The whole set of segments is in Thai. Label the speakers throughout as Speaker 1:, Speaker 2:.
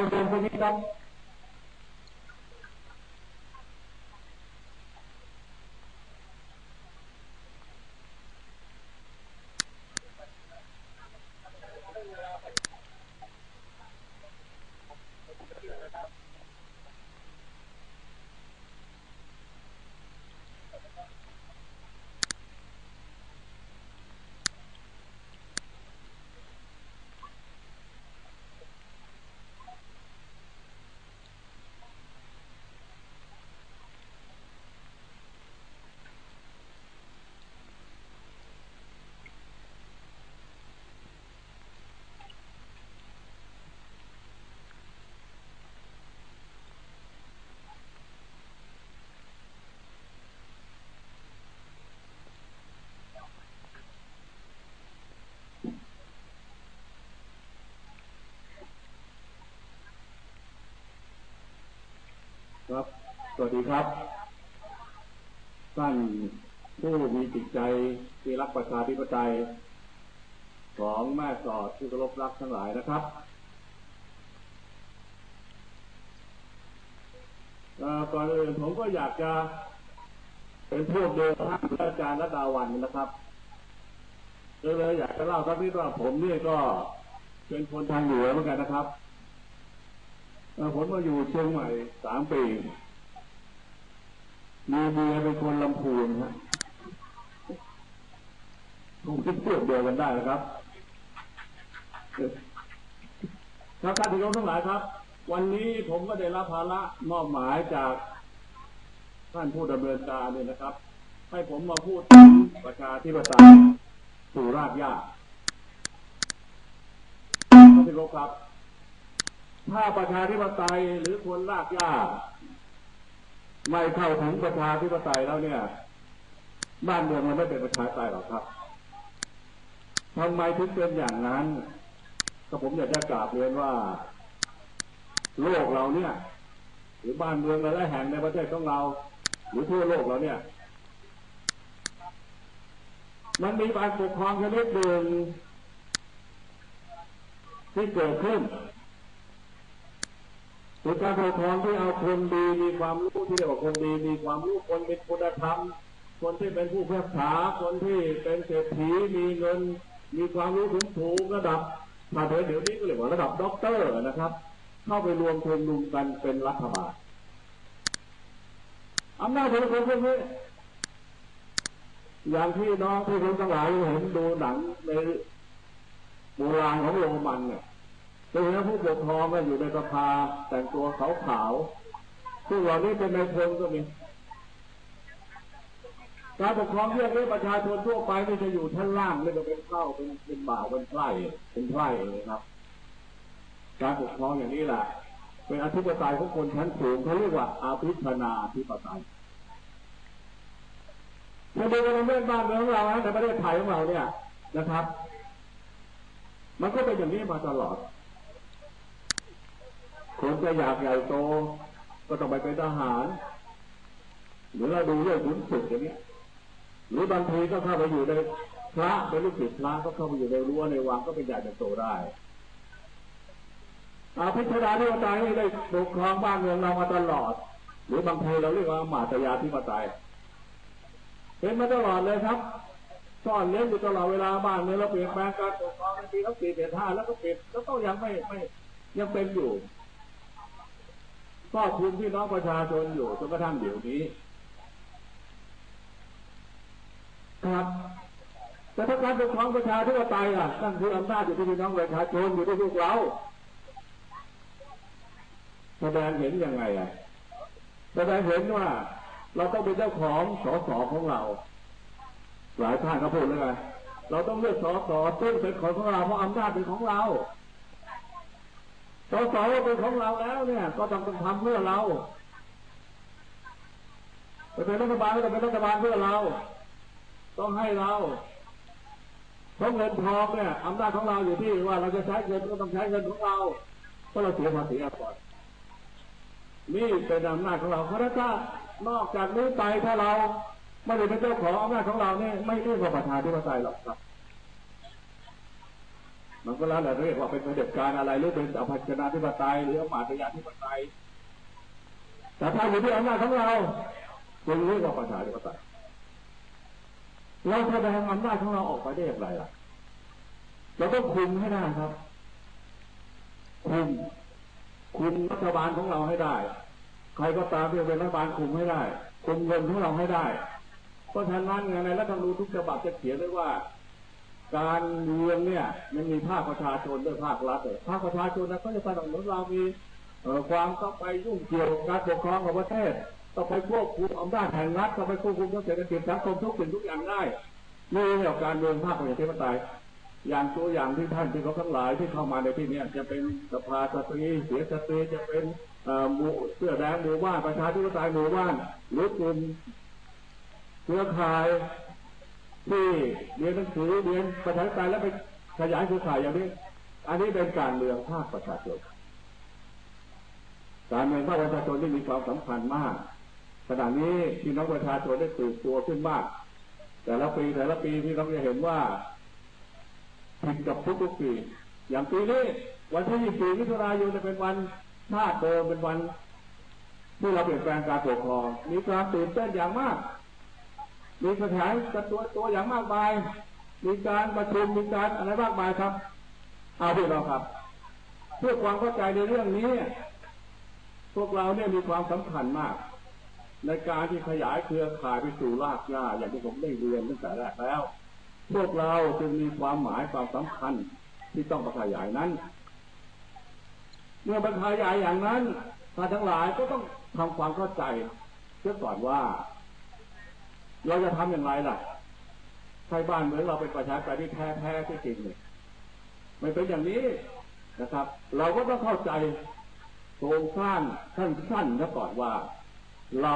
Speaker 1: คุ วัสดีครับ ท่านผู้มีจิตใจที่รักประชาธิปไตยของแม่สอดที่เคารพรักทั้งหลายนะครับก่อนอื่นผมก็อยากจะเป็นพวกเดิมท่านอาจารย์รัตดาวันนะครับเลยเลยอยากจะเล่าสักนิดว่าผมนี่ก็เป็นคนทางเหนือเหมือนกันนะครับผมมาอยู่เชียงใหม่สามปี มีเมียเป็นคนลำพูนฮะคงคิดเพวกเดียวกันได้นะครับครับท่านผู้ชมทั้งหลายครับ วันนี้ผมก็ได้รับภาระมอบหมายจากท่านผู้ดำเนินการเนี่ยนะครับ ให้ผมมาพูดถึงประชาธิปไตยสู่รากหญ้าท่านผู้ชมครับ ถ้าประชาธิปไตยหรือคนรากหญ้า ไม่เข้าถึงประชาธิปไตยแล้วเนี่ย บ้านเมืองมันไม่เป็นประชาธิปไตยหรอกครับทำไมถึงเป็นอย่างนั้น ก็ผมอยากจะกราบเรียนว่า โลกเราเนี่ย หรือบ้านเมืองหลายแห่งในประเทศของเรา หรือทั่วโลกเราเนี่ย มันมีการปกครองชนิดหนึ่งที่เกิดขึ้น เป็นการปกครองที่เอาคนดีมีความรู้ที่เรียกว่าคนดีมีความรู้คนเป็นคุณธรรม คนที่เป็นผู้พื่อขาคนที่เป็นเศรษฐีมีเงิน มีความรู้ถึงสูงระดับถ้าเดี๋ยวนี้ก็เรียกว่าระดับด็อกเตอร์นะครับ เข้าไปรวมทุนรวมกันเป็นรัฐบาลอำนาจของคนพวกนี้อย่างที่น้องที่คนทั้งหลายเห็นดูหนังในโบราณของโรมันเนี่ย ดยเฉพาะผู้ปกครองก็อยู่ในสภาแต่งตัวขาวขาวๆผู้เหล่านี้เป็นในพลก็มีการปกครองเรื่องนี้ประชาชนทั่วไปนี่จะอยู่ชั้นล่างไม่ต้องเป็นเข้าเป็นเป็นบ่าวเป็นไพร่เป็นไพร่เลยครับ การปกครองอย่างนี้แหละเป็นอธิปไตยของคนชั้นสูงเขาเรียกว่าอาภิธนาอธิปไตยถ้าดูในเรื่องบ้านเมืองของเราในประเทศไทยของเราเนี่ยนะครับ มันก็เป็นอย่างนี้มาตลอด คนจะอยากใหญ่โต ก็ต้องไปเป็นทหาร หรือเราดูเรื่องขุนศึกอย่างนี้หรือบางทีก็เข้าไปอยู่ในพระเป็นลูกศิษย์พระก็เข้าไปอยู่ในรั้วในวังก็เป็นใหญ่เป็นโตได้อาพิธาธิปไตยนี่ได้ปกครองบ้านเมืองเรามาตลอด หรือบางทีเราเรียกว่ามาตยาธิปไตยเป็นมาตลอดเลยครับซ่อนเลี้ยงอยู่ตลอดเวลาบ้านเมืองเราเปลี่ยนแปลงการปกครองในปีแล้วปีเปลี่ยนท่าแล้วก็เปิดแล้วก็ยังไม่ไม่ยังเป็นอยู่ ก็คุมพี่น้องประชาชนอยู่จนกระทั่งเดี๋ยวนี้ ครับแต่ถ้าการปกครองประชาธิปไตยอะนั่นคืออำนาจอยู่ที่พี่น้องประชาชนอยู่ที่พวกเราแสดงเห็นยังไงอะแสดงเห็นว่า เราต้องเป็นเจ้าของสสของเรา หลายท่านก็พูดเลยไงเราต้องเลือกสสซึ่งเป็นของของเราเพราะอำนาจเป็นของเรา สสเป็นของเราแล้ว เนี่ย ก็ต้องทำเพื่อเราจะเป็นรัฐบาลก็ต้องเป็นรัฐบาลเพื่อเรา ต้องให้เราเพราะเงินทองเนี่ยอำนาจของเราอยู่ที่ว่าเราจะใช้เงินก็ต้องใช้เงินของเราเพราะเราเสียภาษีก่อนนี่เป็นอำนาจของเราเพราะถ้านอกจากนี้ไปถ้าเราไม่ได้เป็นเจ้าของอำนาจของเราเนี่ยไม่เรียกว่าประชาธิปไตยหรอกครับ มันก็แล้วแต่เรียกว่าเป็นเผด็จการอะไรหรือเป็นอภัชนาธิปไตยหรืออมาตยาธิปไตยแต่ถ้าอยู่ที่อำนาจของเราจึงเรียกว่าประชาธิปไตยเราแสดงอำนาจของเราออกไปได้อย่างไรล่ะ เราต้องคุมให้ได้ครับ คุม คุมรัฐบาลของเราให้ได้ ใครก็ตามที่เป็นรัฐบาลคุมให้ได้ คุมเงินของเราให้ได้ เพราะฉะนั้นในรัฐธรรมนูญทุกฉบับจะเขียนไว้ว่า การเมืองเนี่ยมันมีภาคประชาชนด้วยภาครัฐเลยภาคประชาชนนะก็จะสนับสนุนเรามีความเข้าไปยุ่งเกี่ยวกับการปกครองของประเทศต้องไปควบคุมอำนาจแห่งรัฐต้องไปควบคุมเศรษฐกิจสังคมทุกสิ่งทุกอย่างได้นี่เรื่องการเมืองภาคประชาธิปไตยอย่างตัวอย่างที่ท่านที่เขาทั้งหลายที่เข้ามาในที่นี้จะเป็นสภาสตรีเสียสตรีจะเป็นหมู่เสื้อแดงหมู่บ้านประชาธิปไตยหมู่บ้านหรือกลุ่มเครือข่าย ที่เรียนหนังสือเรียนประชาธิปไตยแล้วไปขยายเครือข่ายอย่างนี้ อันนี้เป็นการเมืองภาคประชาชนการเมืองภาคประชาชนที่มีความสำคัญมากขณะนี้พี่น้องประชาชนได้ตื่นตัวขึ้นมาก แต่ละปีแต่ละปีพี่น้องจะเห็นว่าผิดกับทุกๆปี อย่างปีนี้วันที่ 24มิถุนายนจะเป็นวันชาติเดิมเป็นวันที่เราเปลี่ยนแปลงการปกครองมีความตื่นเต้นอย่างมาก มีสถานกันตัวตัวอย่างมากมาย มีการประชุมมีการอะไรมากมายครับ เอาพี่น้องครับ เพื่อความเข้าใจในเรื่องนี้ พวกเราเนี่ยมีความสำคัญมาก ในการที่ขยายเครือข่ายไปสู่รากหญ้าอย่างที่ผมได้เรียนตั้งแต่แรกแล้ว พวกเราจึงมีความหมายความสำคัญที่ต้องประขยายนั้น เมื่อประขยายอย่างนั้นท่านทั้งหลายก็ต้องทำความเข้าใจเพื่อก่อนว่า เราจะทำอย่างไรล่ะใช้บ้านเหมือนเราเป็นประชาชนที่แท้แท้ที่จริงเลยไม่เป็นอย่างนี้นะครับ เราก็ต้องเข้าใจโครงสร้างสั้นๆนะก่อนว่า เรา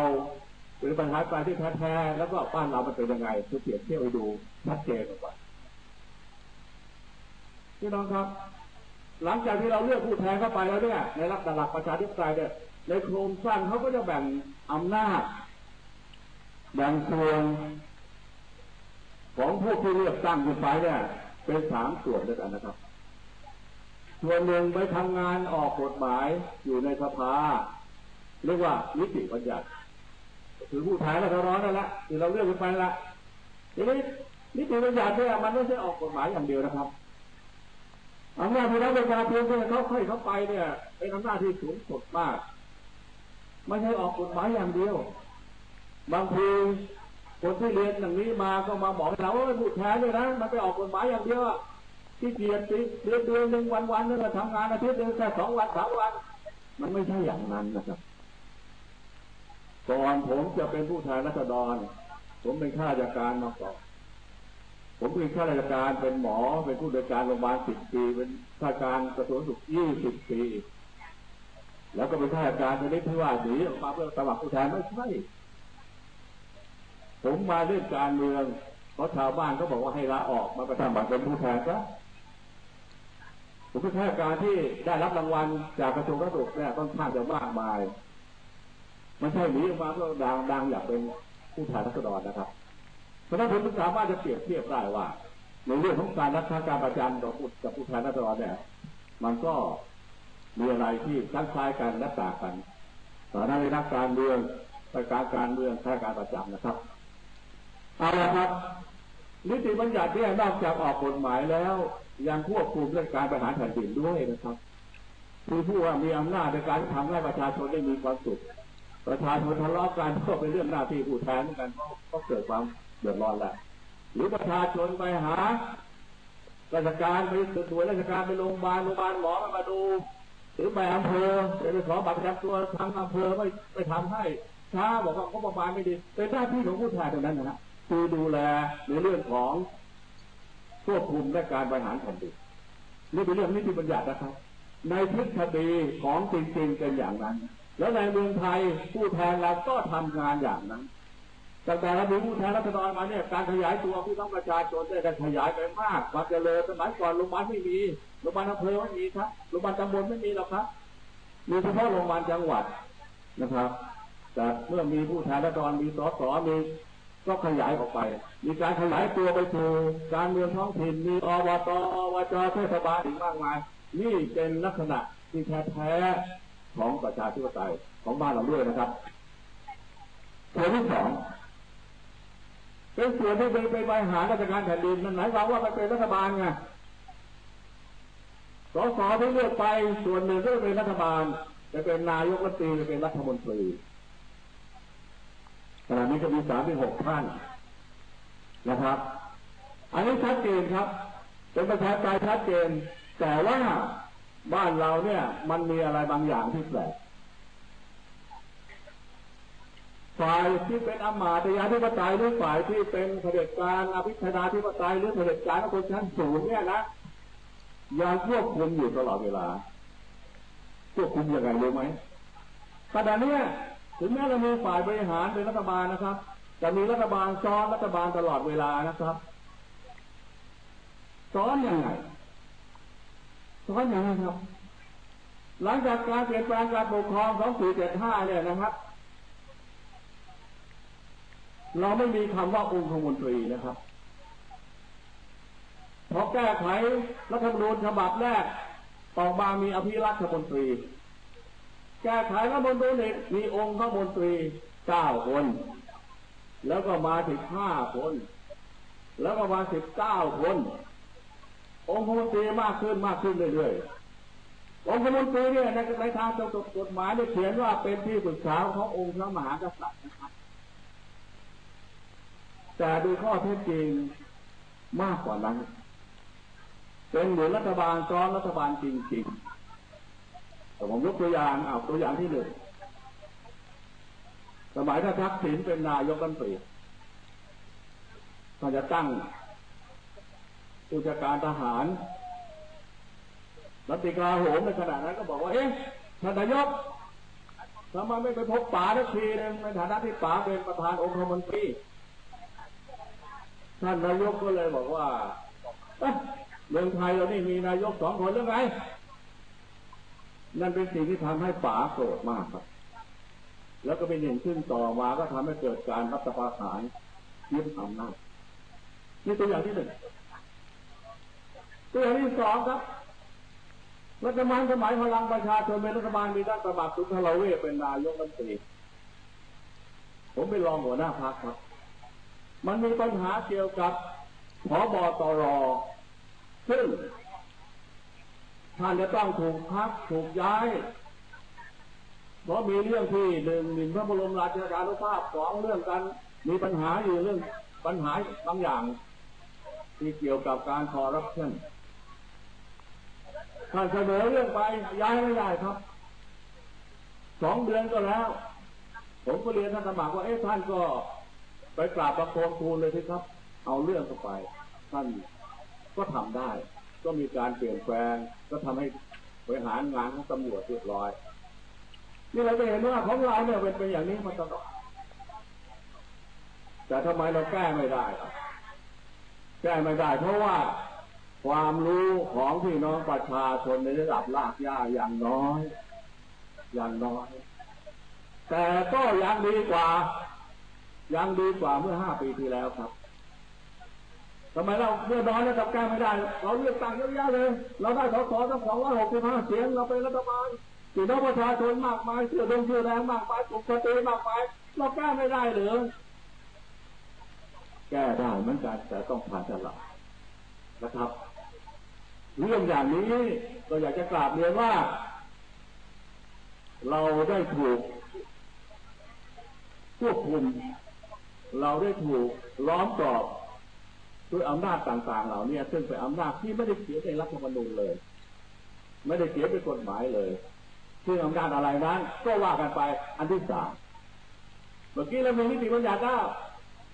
Speaker 1: เป็นประชาชนที่แท้ๆแล้วก็บ้านเรามันเป็นยังไงคือเปรียบเทียบไปดูชัดเจนกว่าพี่น้องครับ หลังจากที่เราเลือกผู้แทนเข้าไปแล้วเนี่ยในรัฐหลักประชาธิปไตยเนี่ยในโครงสร้างเขาก็จะแบ่งอำนาจ แบ่งส่วนของผู้ที่เลือกตั้งขึ้นไปเนี่ย เป็นสามส่วนด้วยกันนะครับ ส่วนหนึ่งไปทำงานออกกฎหมายอยู่ในสภา เรียกว่านิติบัญญัติคือผู้แทนราษฎรนั่นแหละที่เราเลือกขึ้นไปละทีนี้นิติบัญญัติเนี่ยมันไม่ใช่ออกกฎหมายอย่างเดียวนะครับอำนาจที่รัฐประชาชนเนี่ยเขาค่อยเข้าไปเนี่ยเป็นอำนาจที่สูงสุดมาก ไม่ใช่ออกกฎหมายอย่างเดียว บางทีคนที่เรียนอย่างนี้มาก็มาบอกเราว่าผู้แทนด้วยนะมันไปออกกฎหมายอย่างเดียวที่เกียรติเดือนเดือนหนึ่งวันวันนึงทำงานอาทิตย์หนึ่งแค่สองวันสามวัน มันไม่ใช่อย่างนั้นนะครับก่อนผมจะเป็นผู้แทนรัษฎรผมเป็นข้าราชการมาก่อนผมเป็นข้าราชการเป็นหมอเป็นผู้ดูการโรงพยาบาลสิบปีเป็นข้าราชการกระทรวงสุขยี่สิบปี แล้วก็เป็นข้าราชการชนิดที่ว่าหนีออกมาเพื่อสมัครผู้แทนไม่ใช่ ผมมาเรื่องการเมืองเพราะชาวบ้านเขาบอกว่าให้ลาออกมาประทำบัตรเป็นผู้แทนซะผมเป็นข้าราชการที่ได้รับรางวัลจากกระทรวงสาธารณสุขเนี่ยต้องข้างจะมากมายมันใช่หนีออกมาเพื่อดังดังอยากเป็นผู้แทนรัษฎรนะครับ เพราะนั้นผมสามารถจะเปรียบเทียบได้ว่า ในเรื่องของการรักษาการประจำของกับผู้แทนรัษฎรเนี่ย มันก็มีอะไรที่คล้ายกันและต่างกันตอนนั้นในนักการเมืองไปการการเมืองข้าการประจำนะครับ เอาละครับ นิติบัญญัติเนี่ยนอกจากออกกฎหมายแล้ว ยังควบคุมเรื่องการบริหารแผ่นดินด้วยนะครับคือผู้ว่ามีอำนาจในการทำให้ประชาชนได้มีความสุข ประชาชนทะเลาะกันก็เป็นเรื่องหน้าที่ผู้แทนเหมือนกันก็เกิดความเดือดร้อนแหละหรือประชาชนไปหาราชการไปตรวจราชการไปโรงพยาบาลโรงพยาบาลหมอมาดู หรือไปอำเภอไปขอบัตรประจำตัวทางอำเภอไม่ไปทำให้ช้าบอกว่าก็ประมาณไม่ดีเป็นหน้าที่ของผู้แทนตรงนั้นนะ คือดูแลในเรื่องของควบคุมและการบริหารแผ่นดินนี่เป็นเรื่องนิติบัญญัตินะครับ ในทฤษฎีของจริงๆเป็นอย่างนั้น แล้วในเมืองไทยผู้แทนเราก็ทำงานอย่างนั้นตั้งแต่เรามีผู้แทนรัฐบาลมาเนี่ยการขยายตัวพี่น้องประชาชนได้ขยายไปมากควาเจริญสมัยก่อนโรงพยาบาลไม่มีโรงพยาบาลอำเภอไม่มีครับโรงพยาบาลตำบลไม่มีหรอกครับมีเฉพาะโรงพยาบาลจังหวัดนะครับ แต่เมื่อมีผู้แทนรัฐบาลมีสสมี ก็ขยายออกไป มีการขยายตัวไปสู่การเมืองท้องถิ่น มีอบตอบจเทศบาลอีกมากมาย นี่เป็นลักษณะที่แท้แท้ของประชาธิปไตยของบ้านเราด้วยนะครับส่วนที่สองเป็นส่วนที่เป็นไปบริหารราชการแผ่นดินนั่นหมายความว่าไปเป็นรัฐบาลไงสสที่เลือกไปส่วนหนึ่งก็เป็นรัฐบาลจะเป็นนายกรัฐมนตรีจะเป็นรัฐมนตรี ขณะนี้ก็มีสามเป็นหกท่านนะครับ อันนี้ชัดเจนครับ เป็นประชาธิปไตยชัดเจน แต่ว่าบ้านเราเนี่ย มันมีอะไรบางอย่างที่แปลกฝ่ายที่เป็นอมาตยาธิปไตยหรือฝ่ายที่เป็นเผด็จการอภิชาธิปไตยหรือเผด็จการคนชั้นสูงเนี่ยนะยังควบคุมอยู่ตลอดเวลาควบคุมยังไงรู้ไหมขณะนี้ ถึงแม้เรามีฝ่ายบริหารเป็นรัฐบาลนะครับจะมีรัฐบาลซ้อนรัฐบาลตลอดเวลานะครับซ้อนยังไงซ้อนยังไงครับ หลังจากการเปลี่ยนแปลงการปกครอง2475เนี่ยนะครับ เราไม่มีคำว่าองค์มนตรีนะครับพอแก้ไขรัฐธรรมนูญฉบับแรกออมามีอภิรักษ์มนตรี แก้ไขรัฐมนูญอีมีองค์ข้ามนตรีเก้าคน แล้วก็มาถึงห้าคน แล้วก็มาสิบเก้าคน องค์ขมนตรีมากขึ้นมากขึ้นเรื่อยๆองค์ขมนตรีเนี่ยในในทางกฎหมายเนี่ยเขียนว่าเป็นที่ปรึกษาขององค์พระมหากษัตริย์นะครับแต่ดูข้อเท็จจริงมากกว่านั้น เป็นเหมือนรัฐบาลซ้อนรัฐบาลจริงๆ แต่ผมยกตัวอย่างเอาตัวอย่างที่หนึ่งสมัยถ้าทักษิณเป็นนายกรัฐมนตรีเขาจะตั้งผู้จัดการทหารรัฐกาโหมในขณะนั้นก็บอกว่า เอ๊ะท่านนายกทำไมไม่ไปพบป๋าทักทีนึงในฐานะที่ป๋าเป็นประธานองคมนตรีท่านนายกก็เลยบอกว่าเมืองไทยเรานี่มีนายกสองคนหรือไง นั่นเป็นสิ่งที่ทำให้ป๋าโกรธมากครับ แล้วก็เป็นหนึ่งขึ้นต่อมาก็ทำให้เกิดการรัฐประหารยึดอำนาจนี่ตัวอย่างที่หนึ่งตัวอย่างที่สองครับรัฐบาลสมัยพลังประชาชนเป็นรัฐบาลมีด้านสมัครสุนทรเวชเป็นนายกรัฐมนตรีผมไปรองหัวหน้าพักครับ มันมีปัญหาเกี่ยวกับพบตรซึ่ง ท่านจะต้องถูกพักถูกย้ายเพราะมีเรื่องที่หนึ่งหนึ่งพระบรมราชานุภาพสองเรื่องกันมีปัญหาอยู่เรื่องปัญหาบางอย่าง ที่เกี่ยวกับการคอร์รัปชันท่านเสนอเรื่องไปย้ายไม่ได้ครับสองเดือนก็แล้ว ผมก็เรียนท่านสมัครว่าเอ๊ะท่านก็ไปกราบประโคนทูลเลยสิครับ เอาเรื่องเข้าไป ท่านก็ทำได้ ก็มีการเปลี่ยนแปลง ก็ทำให้บริหารงานของตำรวจเรียบร้อย นี่เราจะเห็นว่าของเราเนี่ยเป็นเป็นอย่างนี้มาตลอด แต่ทำไมเราแก้ไม่ได้แก้ไม่ได้ เพราะว่าความรู้ของพี่น้องประชาชนในระดับลากย่าอย่างน้อย อย่างน้อย แต่ก็ยังดีกว่า ยังดีกว่าเมื่อห้าปีที่แล้วครับ ทำไมเราเมื่อน้อยแล้วจับแก้ไม่ได้ เราเลือกตั้งเยอะแยะเลย เราได้สสตั้งสองร้อยหกสิบห้าเสียง เราเป็นรัฐบาลสี่น้องประชาชนมากมายเสื้อดงเสือแดงมากมายกลุ่มสตรีมากมาย เราแก้ไม่ได้หรือ แก้ได้เหมือนกันแต่ต้องผ่านตลาดนะครับ เรื่องอย่างนี้ก็อยากจะกราบเรียนว่า เราได้ถูกควบคุม เราได้ถูกล้อมกรอบ ด้วยอำนาจต่างๆ เหล่านี้ซึ่งเป็นอำนาจที่ไม่ได้เขียนในรัฐธรรมนูญเลย ไม่ได้เขียนเป็นกฎหมายเลยซึ่งอำนาจอะไรนั้นก็ว่ากันไปอันที่สามเมื่อกี้เรามีนิติบัญญัติแล้ว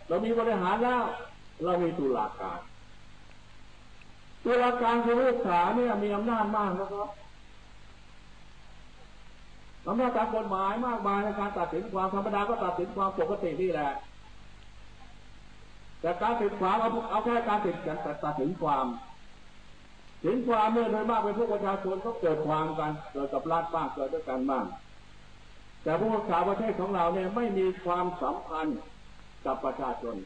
Speaker 1: เรามีบริหารแล้ว เรามีตุลาการตุลาการคือลูกขาเนี่ยมีอำนาจมากนะครับอำนาจตามกฎหมายมากมายในการตัดสินความธรรมดาก็ตัดสินความปกตินี่แหละ แต่การติดความเอาเอาแค่การติดกันแต่ตัดถึงความ ถึงความเมื่อโดยมากเป็นพวกประชาชนก็เกิดความกันเกิดกับรัฐบ้างเกิดด้วยกันบ้างแต่พวกสาวประเทศของเราเนี่ยไม่มีความสัมพันธ์กับประชาชน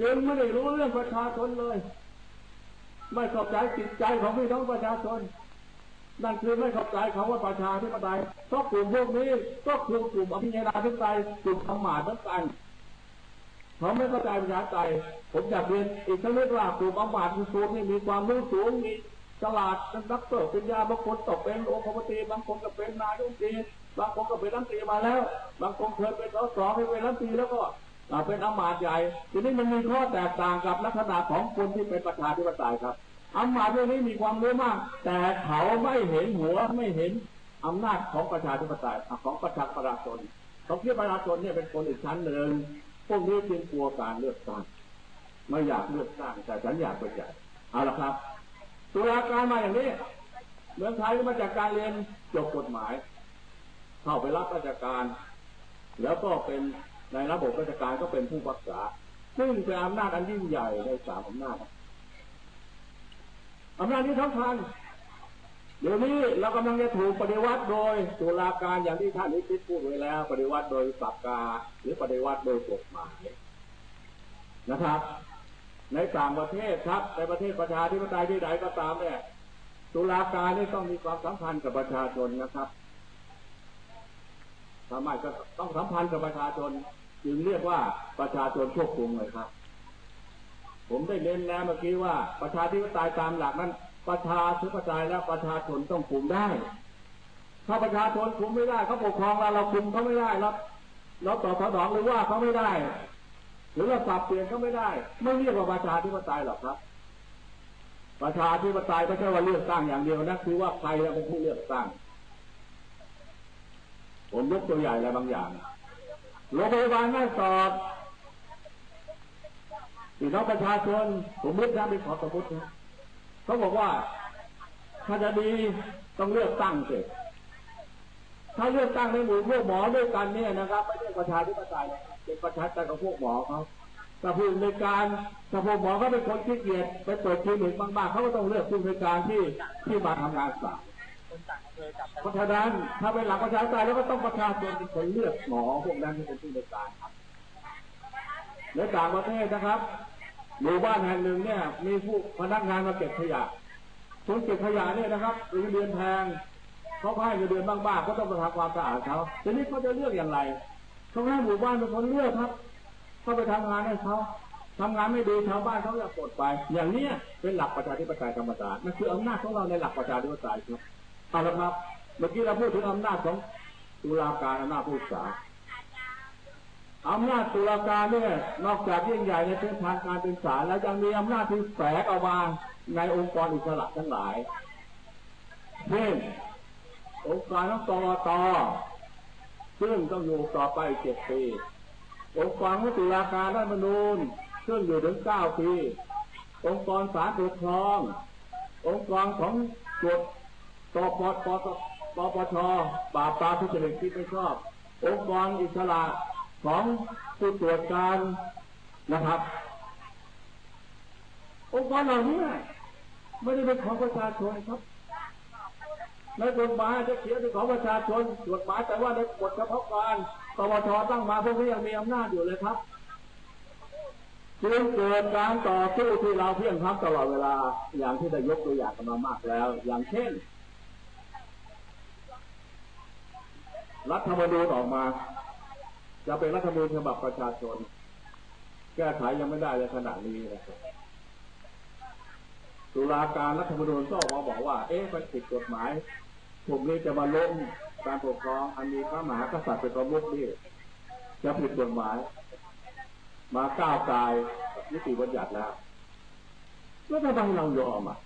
Speaker 1: จึงไม่ได้รู้เรื่องประชาชนเลย ไม่เข้าใจจิตใจของพี่น้องประชาชน นั่นคือไม่เข้าใจคำว่าประชาธิปไตยเพราะกลุ่มพวกนี้ก็คือกลุ่มอภิญญาธิปไตยกลุ่มธรรมาทั้งกัน ขาไม่เข้าใจประชาธิปไตยผมอยากเรียนอีกสักนิดว่ากลุ่มอมาตย์สูงนี่มีความรู้สูงมีฉลาดเป็นดักเตอร์เป็นยาบางคนตกเป็นองคมตรีบางคนก็เป็นนายกรัฐมนตรีบางคนก็เป็นรัฐมนตรีมาแล้ว บางคนเคยเป็นสสเป็นรัฐมนตรีแล้วก็เป็นอมาตย์ใหญ่ ทีนี้มันมีข้อแตกต่างกับลักษณะของคนที่เป็นประชาธิปไตยครับอำมาตย์พวกนี้มีความรู้มาก แต่เขาไม่เห็นหัวไม่เห็นอำนาจของประชาธิปไตยของประชาประชาชนเขาคิดประชาชนเนี่ยเป็นคนอีกชั้นหนึ่ง พวกนี้จึงกลัวการเลือกตั้งไม่อยากเลือกตั้งแต่ฉันอยากไปจ่ายเอาละครับตุลาการมาอย่างนี้เมืองไทยมาจากการเรียนจบกฎหมาย เข้าไปรับราชการ แล้วก็เป็นในระบบราชการก็เป็นผู้รักษา ซึ่งเป็นอำนาจอันยิ่งใหญ่ในสามอำนาจอำนาจนี้ทั้งพัน เดี๋ยวนี้เรากำลังจะถูกปฏิวัติโดยตุลาการอย่างที่ท่านนิติพูดไว้แล้ว ปฏิวัติโดยปากกาหรือปฏิวัติโดยกฎหมายนะครับ ในต่างประเทศครับในประเทศประชาธิปไตยที่ใดก็ตามเนี่ยตุลาการนี่ต้องมีความสัมพันธ์กับประชาชนนะครับทำไมก็ต้องสัมพันธ์กับประชาชน จึงเรียกว่าประชาชนควบคุมเลยครับ ผมได้เน้นแล้วเมื่อกี้ว่าประชาธิปไตยตามหลักนั้น ประชาธิปไตยและประชาชนต้องคุมได้ ถ้าประชาชนคุมไม่ได้เขาปกครองเราเราคุมเขาไม่ได้เราเราต่อสนองหรือว่าเขาไม่ได้ หรือเราปรับเปลี่ยนเขาไม่ได้ ไม่เรียกว่าประชาธิปไตยหรอกครับ ประชาธิปไตยไม่ใช่ว่าเลือกตั้งอย่างเดียวนะคือว่าใครเป็นผู้เลือกตั้งผมยกตัวอย่อะไรบางอย่างโรงพยาบาลแม่สอดพี่น้องประชาชนผมมุดนะเป็นขอสมมตินะ เขาบอกว่าถ้าจะดีต้องเลือกตั้งเสร็จถ้าเลือกตั้งในหมู่พวกหมอด้วยกันเนี่ยนะครับไม่ใช่ประชาธิปไตยเป็นประชาธิปไตยกับพวกหมอเขาแต่ผู้ในการถ้าพวกหมอเขาเป็นคนขี้เกียจไปเปิดคลินิกบ้างๆเขาก็ต้องเลือกผู้ในการที่ที่มาทำงานสายเพราะฉะนั้นถ้าเป็นหลักประชาธิปไตยแล้วก็ต้องประชาชนเป็นคนเลือกหมอพวกนั้นที่เป็นผู้ในการครับในต่างประเทศนะครับ หมู่บ้านแห่งหนึ่งเนี่ย มีผู้พนักงานมาเก็บขยะคนเก็บขยะเนี่ยนะครับเงินเดือนแพงเขาให้เงินเดือนบ้างๆก็ต้องมาทำความสะอาดเขาทีนี้เขาจะเลือกอย่างไรเขาให้หมู่บ้านเป็นคนเลือกครับเขาไปทำงานให้เขาทำงานไม่ดีชาวบ้านเขาจะปลดไป อย่างเนี้ยเป็นหลักประชาธิปไตยธรรมดานั่นคืออำนาจของเราในหลักประชาธิปไตยครับเอาละครับ เมื่อกี้เราพูดถึงอำนาจของตุลาการอำนาจผู้ศึกษา อำนาจตุลาการเนี่ยนอกจากยิ่งใหญ่ในเส้นทางการศึกษาแล้วยังมีอำนาจที่แฝงออกมาในองค์กรอิสระทั้งหลายเช่นองค์การของตอตซึ่งต้องอยู่ต่อไปเจ็ดปี องค์กรของตุลาการรัฐมนูญซึ่งอยู่ถึงเก้าปี องค์กรศาลปกครอง องค์กรของกฎตปปปปชปราบปรามทุจริตที่ไม่ชอบ องค์กรอิสระ ของผู้ตรวจการนะครับองค์กรเหล่านี้ไม่ได้เป็นของประชาชนครับในกฎหมายจะเขียนเป็นของประชาชนกฎหมายแต่ว่าในกฎเฉพาะการปปชตั้งมาพวกนี้ยังมีอำนาจอยู่เลยครับจึงเกิดการต่อสู้ที่เราเพียงพักตลอดเวลา อย่างที่ได้ยกตัวอย่างกันมามากแล้ว อย่างเช่น รัฐธรรมนูญออกมา จะเป็นรัฐธรรมนูญฉบับประชาชน แก้ไขยังไม่ได้ในขณะนี้นะครับตุลาการรัฐธรรมนูญก็ออกมาบอกว่า เอ๊ะมันผิดกฎหมายผมนี้จะมาล้มการปกครองอันมีพระมหากษัตริย์เป็นประมุขนี่จะผิดกฎหมาย มาก้าวกายนิติบัญญัติแล้วแล้วทำไมเรายอมอะ